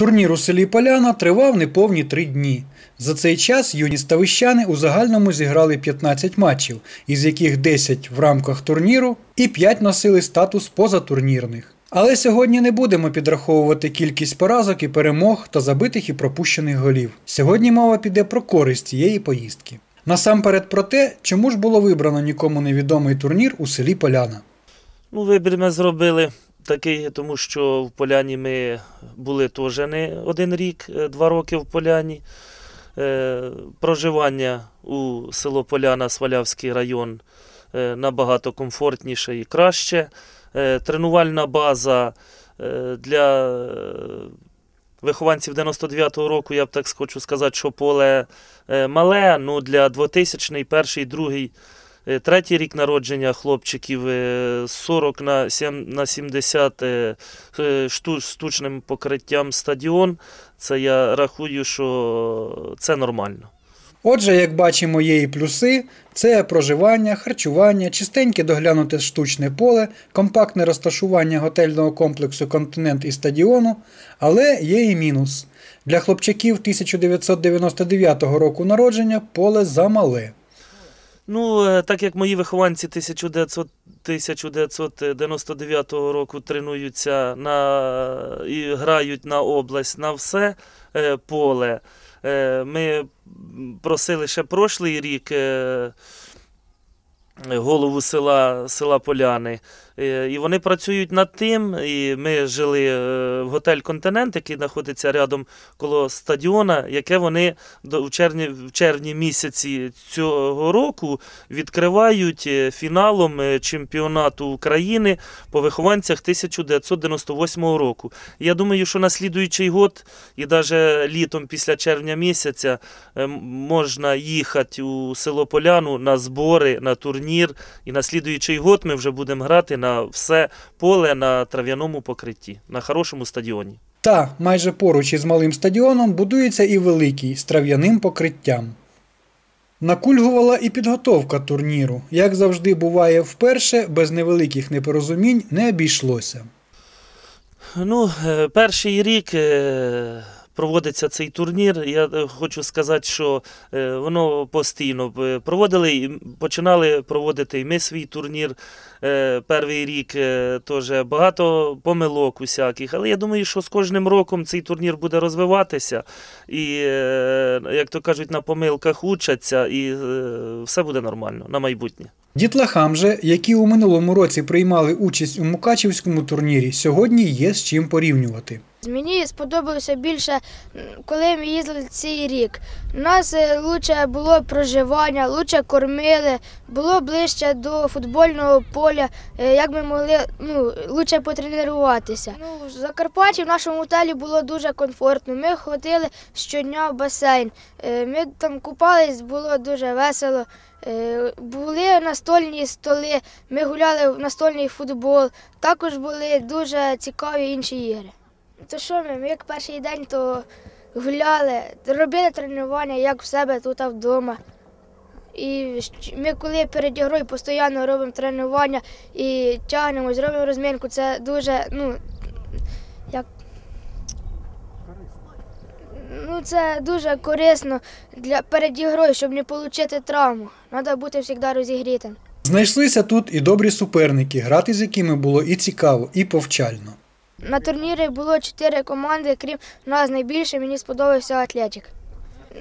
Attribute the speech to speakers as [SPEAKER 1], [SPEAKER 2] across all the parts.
[SPEAKER 1] Турнір у селі Поляна тривав неповні три дні. За цей час юні ставищани у загальному зіграли 15 матчів, із яких 10 в рамках турніру і 5 носили статус позатурнірних. Але сьогодні не будемо підраховувати кількість поразок і перемог та забитих і пропущених голів. Сьогодні мова піде про користь цієї поїздки. Насамперед про те, чому ж було вибрано нікому невідомий турнір у селі Поляна.
[SPEAKER 2] Ну, вибір ми зробили такий, тому що в Поляні ми були теж не один рік, е, два роки в Поляні. Е, Проживання у село Поляна, Свалявський район е, набагато комфортніше і краще. Тренувальна база для вихованців 99-го року, я б так хочу сказати, що поле мале, ну для 2000-й, перший, другий Третій рік народження хлопчиків е, 40 на сім- на 70 е, е, шту- штучним покриттям стадіон. Це я рахую, що це нормально.
[SPEAKER 1] Отже, як бачимо, є і плюси: це проживання, харчування, чистеньке доглянуте штучне поле, компактне розташування готельного комплексу Континент і стадіону, але є і мінус. Для хлопчаків 1999 року народження поле замале.
[SPEAKER 2] Ну, е, так як мої вихованці 1900, 1999 року тренуються на, і грають на область на все е, поле. Е, ми просили ще прошлий рік голову села, села Поляни. Е, І вони працюють над тим. І ми жили е, в готель Континент, який знаходиться рядом коло стадіона, яке вони в червні, в червні місяці цього року відкривають е, фіналом чемпіонату України по вихованцях 1998 року. Я думаю, що на слідуючий год і навіть літом після червня місяця можна їхати у село Поляну на збори, на турнір. І на слідуючий год ми вже будемо грати на все поле на трав'яному покритті, на хорошому стадіоні.
[SPEAKER 1] Та майже поруч із малим стадіоном будується і великий з трав'яним покриттям. Накульгувала і підготовка турніру. Як завжди буває вперше, без невеликих непорозумінь не обійшлося.
[SPEAKER 2] Ну, е, перший рік е, проводиться цей турнір. Я е, хочу сказати, що е, воно постійно е, проводили, і починали проводити і ми свій турнір. Перший рік теж багато помилок усяких. Але я думаю, що з кожним роком цей турнір буде розвиватися. І, як то кажуть, на помилках учаться, і все буде нормально на майбутнє.
[SPEAKER 1] Дітлахам же, які у минулому році приймали участь у Мукачівському турнірі, сьогодні є з чим порівнювати.
[SPEAKER 3] Мені сподобалося більше, коли ми їздили цей рік. У нас е, лучше було проживання, лучше кормили, було ближче до футбольного поля, е, як ми могли ну, лучше потренуватися. Ну, в Закарпатті в нашому готелі було дуже комфортно. Ми ходили щодня в басейн. Е, Ми там купались, було дуже весело. Е, Були настольні столи, ми гуляли в настольний футбол. Також були дуже цікаві інші ігри. То що ми, ми як перший день то гуляли, робили тренування, як в себе тут вдома. І ми коли перед грою постійно робимо тренування і тягнемось, робимо розмінку, це дуже, ну, як. Ну, це дуже корисно для перед грою, щоб не отримати травму. Треба бути завжди розігрітим.
[SPEAKER 1] Знайшлися тут і добрі суперники, грати з якими було і цікаво, і повчально.
[SPEAKER 3] На турнірі було чотири команди, крім нас найбільше мені сподобався Атлетик.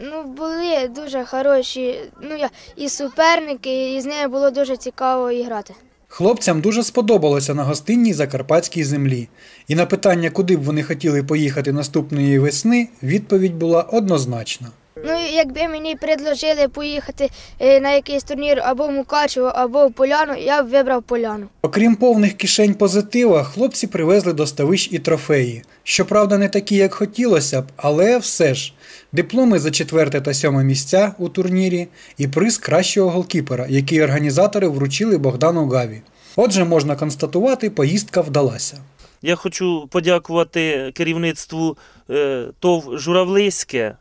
[SPEAKER 3] Ну, були дуже хороші ну, я- і суперники, і з ними було дуже цікаво і грати.
[SPEAKER 1] Хлопцям дуже сподобалося на гостинній закарпатській землі. І на питання, куди б вони хотіли поїхати наступної весни, відповідь була однозначна.
[SPEAKER 3] Ну, якби мені предложили поїхати е, на якийсь турнір або в Мукачево, або в Поляну, я б вибрав Поляну.
[SPEAKER 1] Окрім повних кишень позитива, хлопці привезли до ставищ і трофеї. Щоправда, не такі, як хотілося б, але все ж. Дипломи за четверте та сьоме місця у турнірі і приз кращого голкіпера, який організатори вручили Богдану Гаві. Отже, можна констатувати, поїздка вдалася.
[SPEAKER 2] Я хочу подякувати керівництву е, ТОВ Журавлиське,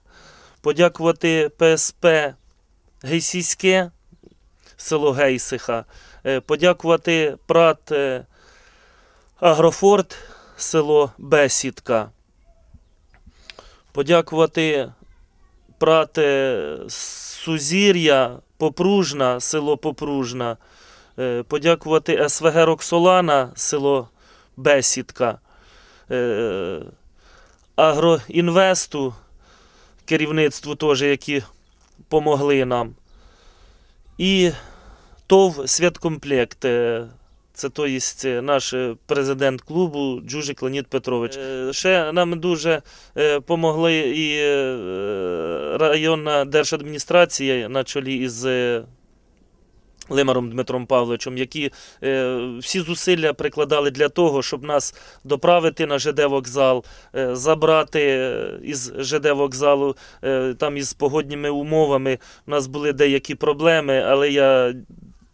[SPEAKER 2] подякувати ПСП Гейсійське, село Гейсиха, е, подякувати ПРАТ е, Агрофорт, село Бесідка. Подякувати прате Сузір'я, Попружна, село Попружна. Е, Подякувати СВГ Роксолана, село Бесідка. Е, Агроінвесту, керівництву теж, які помогли нам. І ТОВ Святкомплект. е, Це то е, наш е, президент клубу Джужик Леонід Петрович. Ще нам дуже помогли і районна держадміністрація на чолі із Лимаром Дмитром Павловичем, які е, всі зусилля прикладали для того, щоб нас доправити на ЖД вокзал, е, забрати е, із ЖД вокзалу е, там із погодніми умовами. У нас були деякі проблеми, але я.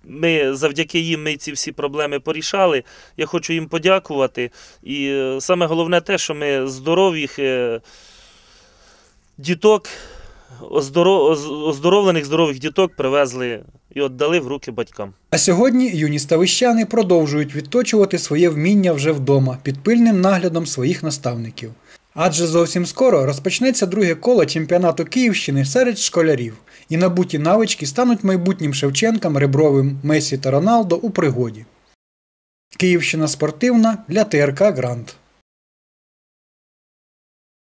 [SPEAKER 2] Ми завдяки їм ми ці всі проблеми порішали. Я хочу їм подякувати. І е, саме головне те, що ми здорових е, діток, оздоро- оздоровлених здорових діток привезли і віддали в руки батькам.
[SPEAKER 1] А сьогодні юні ставищани продовжують відточувати своє вміння вже вдома під пильним наглядом своїх наставників. Адже зовсім скоро розпочнеться друге коло чемпіонату Київщини серед школярів, і набуті навички стануть майбутнім Шевченкам, Ребровим, Месі та Роналдо у пригоді. Київщина спортивна для ТРК Грант.